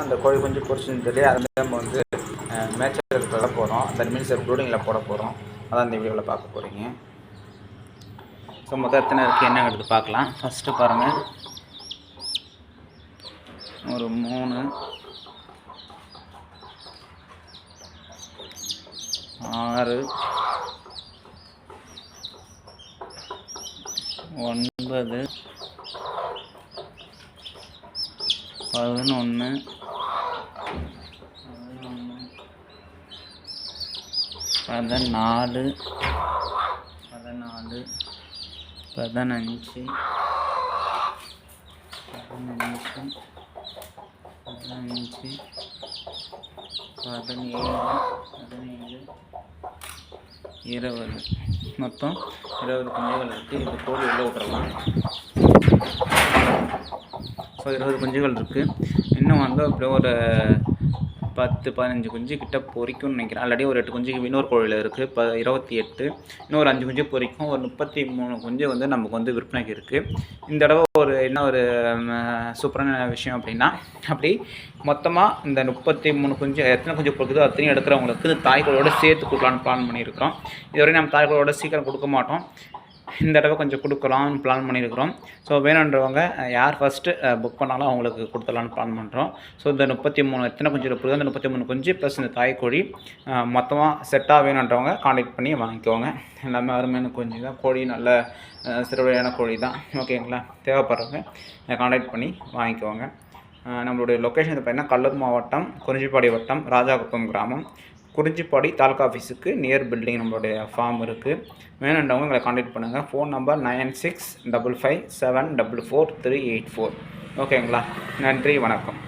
அந்த கோழி குஞ்சு பொரிச்சுன்னு சொல்லி அதை நம்ம வந்து மேட்சர் போட போகிறோம் தட் மீன்ஸ் ப்ரூடிங்கில் போட போகிறோம் அதான் இந்த வீடியோவில் பார்க்க போகிறீங்க ஸோ மொத்தம் எத்தனை இருக்குது என்னங்கிறது பார்க்கலாம். ஃபஸ்ட்டு பாருங்கள் ஒரு மூணு ஆறு ஒன்பது பதினொன்று பதினொன்று பதினாலு. பதினாலு. பதினஞ்சு. பதினஞ்சு. பதினஞ்சு. பதினேழு. பதினேழு. இருபது. மொத்தம் இருபது குஞ்சுகள் இருக்குது இந்த கோழி உள்ளே விட்டுறலாம். ஸோ இருபது குஞ்சுகள் இருக்குது இன்னும் வந்து அப்படியே ஒரு பத்து பதினஞ்சு குஞ்சு கிட்ட பொறிக்கும்னு நினைக்கிறேன். ஆல்ரெடி ஒரு எட்டு குஞ்சுக்கு இன்னொரு கோழியில் இருக்குது இப்போ இருபத்தி எட்டு. இன்னும் ஒரு அஞ்சு குஞ்சு பொறிக்கும் ஒரு முப்பத்தி மூணு குஞ்சு வந்து நமக்கு வந்து விற்பனைக்கு இருக்குது இந்த தடவை ஒரு என்ன ஒரு சூப்பரான விஷயம் அப்படின்னா அப்படி மொத்தமாக இந்த முப்பத்தி மூணு குஞ்சு எத்தனை குஞ்சு பொறுக்குதோ அத்தனையும் எடுக்கிறவங்களுக்கு இந்த தாய்களோட சேர்த்து கொடுக்கலான்னு பிளான் பண்ணியிருக்கிறோம். இதுவரை நம்ம தாய்களோட சீக்கிரம் கொடுக்க மாட்டோம். இந்த தடவை கொஞ்சம் கொடுக்கலாம்னு பிளான் பண்ணியிருக்கிறோம். ஸோ வேணுன்றவங்க யார் ஃபஸ்ட்டு புக் பண்ணாலும் அவங்களுக்கு கொடுத்துடலான்னு பிளான் பண்ணுறோம் ஸோ இந்த முப்பத்தி மூணு எத்தனை குஞ்சு இருக்குது அந்த முப்பத்தி மூணு குஞ்சு ப்ளஸ் இந்த தாய்க்கோழி மொத்தமாக செட்டாக வேணுன்றவங்க காண்டாக்ட் பண்ணி வாங்கிக்கோங்க. எல்லாமே அருமையான குஞ்சு தான். கோழி நல்ல அஹ், சிறுவையான கோழி தான். ஓகேங்களா தேவைப்படுறவங்க காண்டாக்ட் பண்ணி வாங்கிக்கோங்க. நம்மளுடைய லொக்கேஷன் பார்த்தீங்கன்னா கடலூர் மாவட்டம் குறிஞ்சிப்பாடி வட்டம் ராஜாகுப்பம் கிராமம். குறிஞ்சிப்பாடி தாலுக்கா ஆஃபீஸுக்கு நியர் பில்டிங் நம்மளுடைய ஃபார்ம் இருக்குது வேணுன்றவங்க எங்களை காண்டாக்ட் பண்ணுங்கள் phone number nine six double five seven double four three eight four ஓகேங்களா நன்றி வணக்கம்.